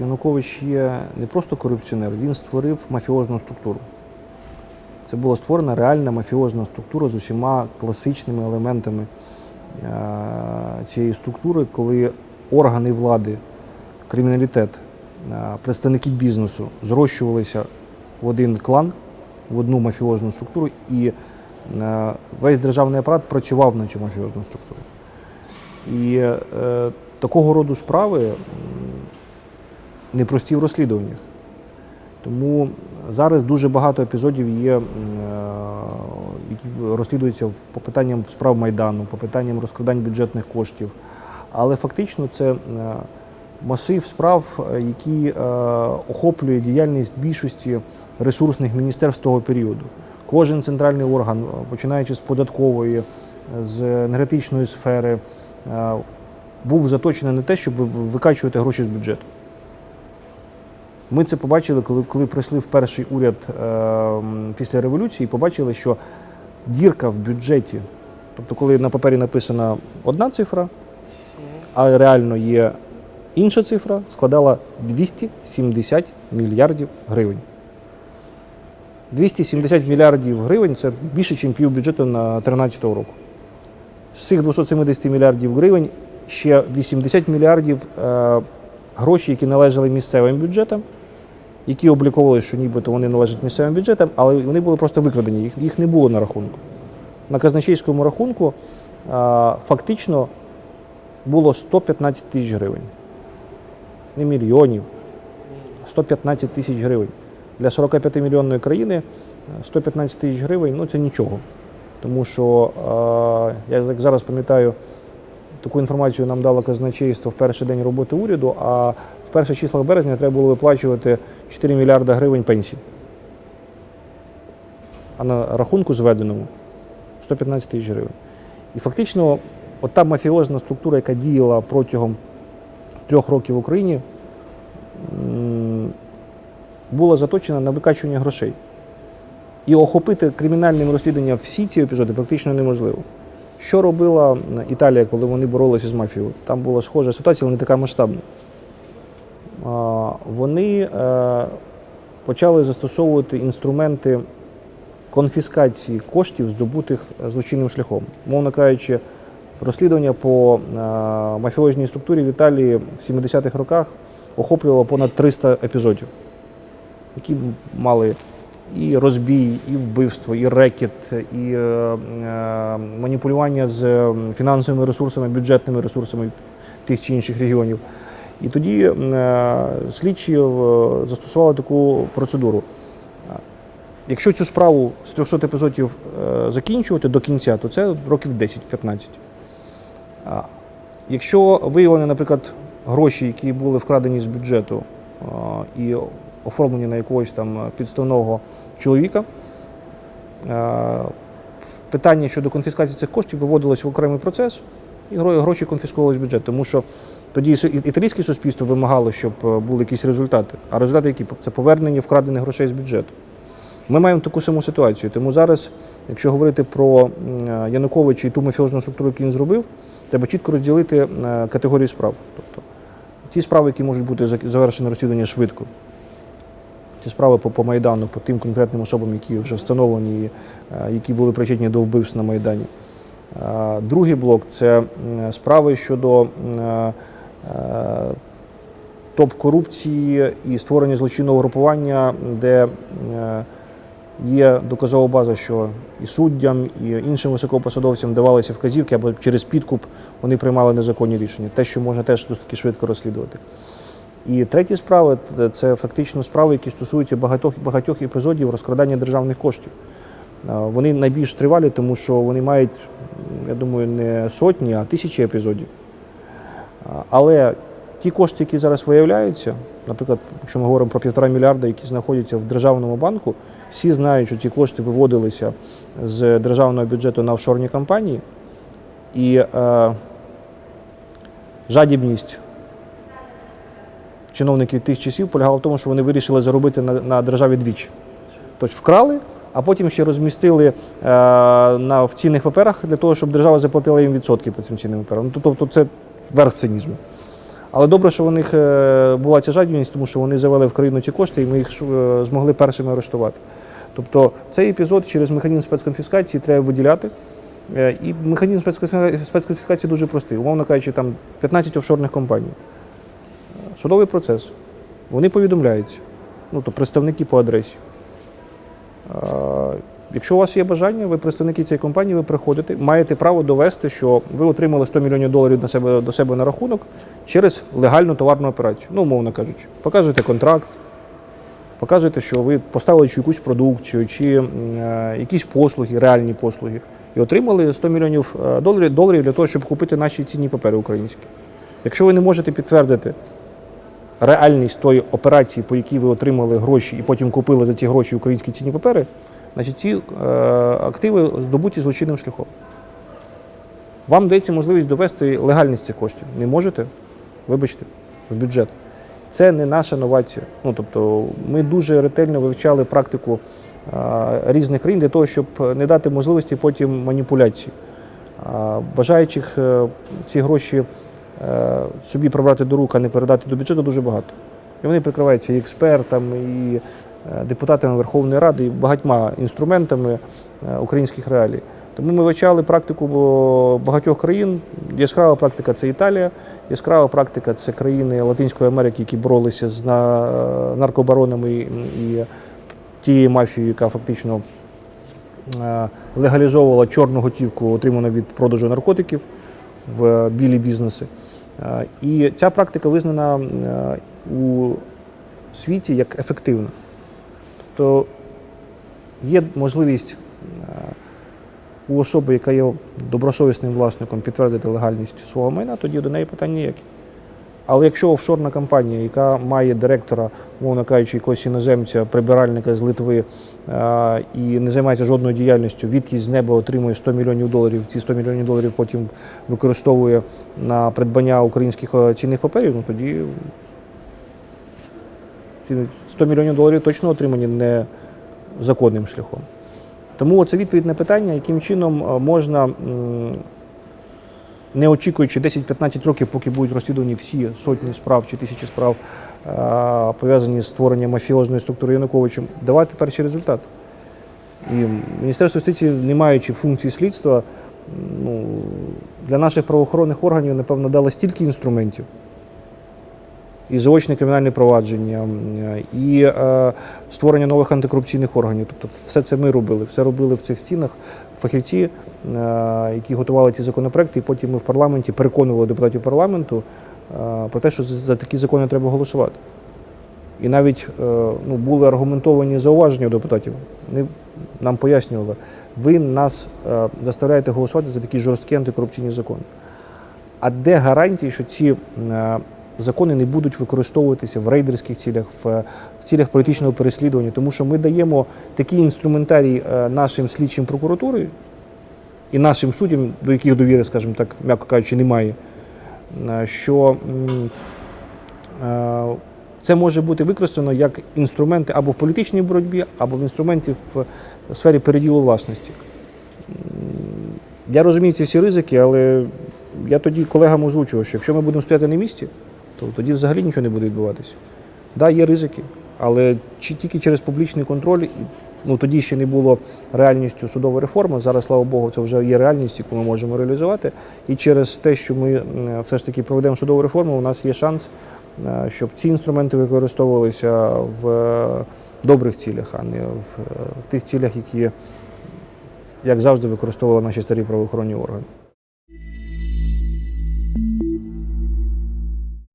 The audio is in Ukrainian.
Янукович є не просто корупціонер, він створив мафіозну структуру. Це була створена реальна мафіозна структура з усіма класичними елементами е, цієї структури, коли органи влади, криміналітет, е, представники бізнесу зрощувалися в один клан, в одну мафіозну структуру, і е, весь державний апарат працював на цю мафіозну структуру. І е, такого роду справи непрості в розслідуваннях. Тому зараз дуже багато епізодів є, е, які розслідуються по питанням справ Майдану, по питанням розкрадань бюджетних коштів. Але фактично це е, масив справ, які е, охоплює діяльність більшості ресурсних міністерств того періоду. Кожен центральний орган, починаючи з податкової, з енергетичної сфери, був заточений на те, щоб викачувати гроші з бюджету. Ми це побачили, коли, коли прийшли в перший уряд е, після революції, побачили, що дірка в бюджеті, тобто, коли на папері написана одна цифра, а реально є інша цифра, складала 270 мільярдів гривень. 270 мільярдів гривень це більше, ніж півбюджету на 2013 року. З цих 270 мільярдів гривень ще 80 мільярдів е, гроші, які належали місцевим бюджетам, які обліковували, що нібито вони належать місцевим бюджетам, але вони були просто викрадені, їх, їх не було на рахунку. На казначейському рахунку е, фактично було 115 тисяч гривень. Не мільйонів, 115 тисяч гривень. Для 45-мільйонної країни е, 115 тисяч гривень ну, це нічого. Тому що, е, я зараз пам'ятаю, таку інформацію нам дало казначейство в перший день роботи уряду, а в перших числах березня треба було виплачувати 4 мільярда гривень пенсій. А на рахунку зведеному 115 тисяч гривень. І фактично, от та мафіозна структура, яка діяла протягом трьох років в Україні, була заточена на викачування грошей. І охопити кримінальним розслідуванням всі ці епізоди практично неможливо. Що робила Італія, коли вони боролися з мафією? Там була схожа ситуація, але не така масштабна. Вони е, почали застосовувати інструменти конфіскації коштів, здобутих злочинним шляхом. Мовно кажучи, розслідування по е, мафіозній структурі в Італії в 70-х роках охоплювало понад 300 епізодів, які мали і розбій, і вбивство, і рекет, і е, е, маніпулювання з е, фінансовими ресурсами, бюджетними ресурсами тих чи інших регіонів. І тоді слідчі застосували таку процедуру. Якщо цю справу з 300 епізодів закінчувати до кінця, то це років 10-15. А Якщо виявлені, наприклад, гроші, які були вкрадені з бюджету і оформлені на якогось там підставного чоловіка, питання щодо конфіскації цих коштів виводилось в окремий процес, і гроші конфісковувалися з бюджету. Тому що тоді італійське суспільство вимагало, щоб е, були якісь результати. А результати які? Це повернення вкрадених грошей з бюджету. Ми маємо таку саму ситуацію. Тому зараз, якщо говорити про Януковича і ту мафіозну структуру, яку він зробив, треба чітко розділити е, категорії справ. Тобто ті справи, які можуть бути завершені розслідування швидко. Ті справи по, по Майдану, по тим конкретним особам, які вже встановлені, е, які були причетні до вбивств на Майдані. Е, Другий блок це справи щодо е, е, топ-корупції і створення злочинного групування, де є доказова база, що і суддям, і іншим високопосадовцям давалися вказівки або через підкуп вони приймали незаконні рішення. Те, що можна теж досить швидко розслідувати. І треті справи т- це фактично справи, які стосуються багатьох багатьох епізодів розкрадання державних коштів. Вони найбільш тривалі, тому що вони мають, я думаю, не сотні, а тисячі епізодів. Але ті кошти, які зараз виявляються, наприклад, якщо ми говоримо про півтора мільярда, які знаходяться в державному банку, всі знають, що ці кошти виводилися з державного бюджету на офшорні компанії, і е, жадібність чиновників тих часів полягала в тому, що вони вирішили заробити на, на державі двічі. Тобто вкрали, а потім ще розмістили е, на, в цінних паперах для того, щоб держава заплатила їм відсотки по цим цінним паперам. Ну, тобто це верх цинізму. Але добре, що у них е, була ця жадібність, тому що вони завели в країну ці кошти, і ми їх е, змогли першими арештувати. Тобто цей епізод через механізм спецконфіскації треба виділяти. Е, І механізм спецконфіскації дуже простий. Умовно кажучи, там 15 офшорних компаній. Судовий процес. Вони повідомляються. Ну, то представники по адресі. Е, Якщо у вас є бажання, ви представники цієї компанії, ви приходите, маєте право довести, що ви отримали 100 мільйонів доларів на себе, до себе на рахунок через легальну товарну операцію. Ну, умовно кажучи, показуєте контракт, показуєте, що ви поставили чи якусь продукцію, чи е, якісь послуги, реальні послуги, і отримали 100 мільйонів е, доларів, доларів для того, щоб купити наші цінні папери українські. Якщо ви не можете підтвердити реальність тої операції, по якій ви отримали гроші і потім купили за ті гроші українські цінні папери, значить ці е, активи здобуті злочинним шляхом. Вам дається можливість довести легальність цих коштів. Не можете? Вибачте, в бюджет. Це не наша новація. Ну, тобто, ми дуже ретельно вивчали практику е, різних країн для того, щоб не дати можливості потім маніпуляцій. А Бажаючих е, ці гроші собі прибрати до рук, а не передати до бюджету дуже багато. І вони прикриваються і експертами, і е, депутатами Верховної Ради, і багатьма інструментами е, українських реалій. Тому ми вивчали практику багатьох країн. Яскрава практика це Італія, яскрава практика це країни Латинської Америки, які боролися з на- наркобаронами і, тією мафією, яка фактично е, легалізовувала чорну готівку, отриману від продажу наркотиків в білі бізнеси. Е, І ця практика визнана е, у світі як ефективна. Тобто є можливість е, у особи, яка є добросовісним власником, підтвердити легальність свого майна, тоді до неї питань ніякі. Але якщо офшорна компанія, яка має директора, мовно кажучи, якогось іноземця, прибиральника з Литви е, і не займається жодною діяльністю, відкись з неба отримує 100 мільйонів доларів, ці 100 мільйонів доларів потім використовує на придбання українських е, цінних паперів, ну тоді 100 мільйонів доларів точно отримані не законним шляхом. Тому це відповідь на питання, яким чином е, можна, не очікуючи 10-15 років, поки будуть розслідувані всі сотні справ чи тисячі справ, е, пов'язані з створенням мафіозної структури Януковичем, давати перший результат. І Міністерство юстиції, не маючи функції слідства, ну, для наших правоохоронних органів, напевно, дало стільки інструментів. І заочне кримінальне провадження, і е, створення нових антикорупційних органів. Тобто все це ми робили, все робили в цих стінах фахівці, е, які готували ці законопроекти, і потім ми в парламенті переконували депутатів парламенту е, про те, що за такі закони треба голосувати. І навіть ну, були аргументовані зауваження депутатів. Вони нам пояснювали, ви нас заставляєте голосувати за такі жорсткі антикорупційні закони. А де гарантії, що ці закони не будуть використовуватися в рейдерських цілях, в е, цілях політичного переслідування? Тому що ми даємо такий інструментарій е, нашим слідчим прокуратури і нашим суддям, до яких довіри, скажімо так, м'яко кажучи, немає, е, що це може бути використано як інструменти або в політичній боротьбі, або в інструменті в сфері переділу власності. Я розумію ці всі ризики, але я тоді колегам озвучував, що якщо ми будемо стояти на місці, то тоді взагалі нічого не буде відбуватися. Так, да, є ризики, але чи тільки через публічний контроль, ну тоді ще не було реальністю судова реформа. Зараз, слава Богу, це вже є реальність, яку ми можемо реалізувати. І через те, що ми все ж таки проведемо судову реформу, у нас є шанс, е, щоб ці інструменти використовувалися в е, добрих цілях, а не в е, тих цілях, які, як завжди, використовували наші старі правоохоронні органи.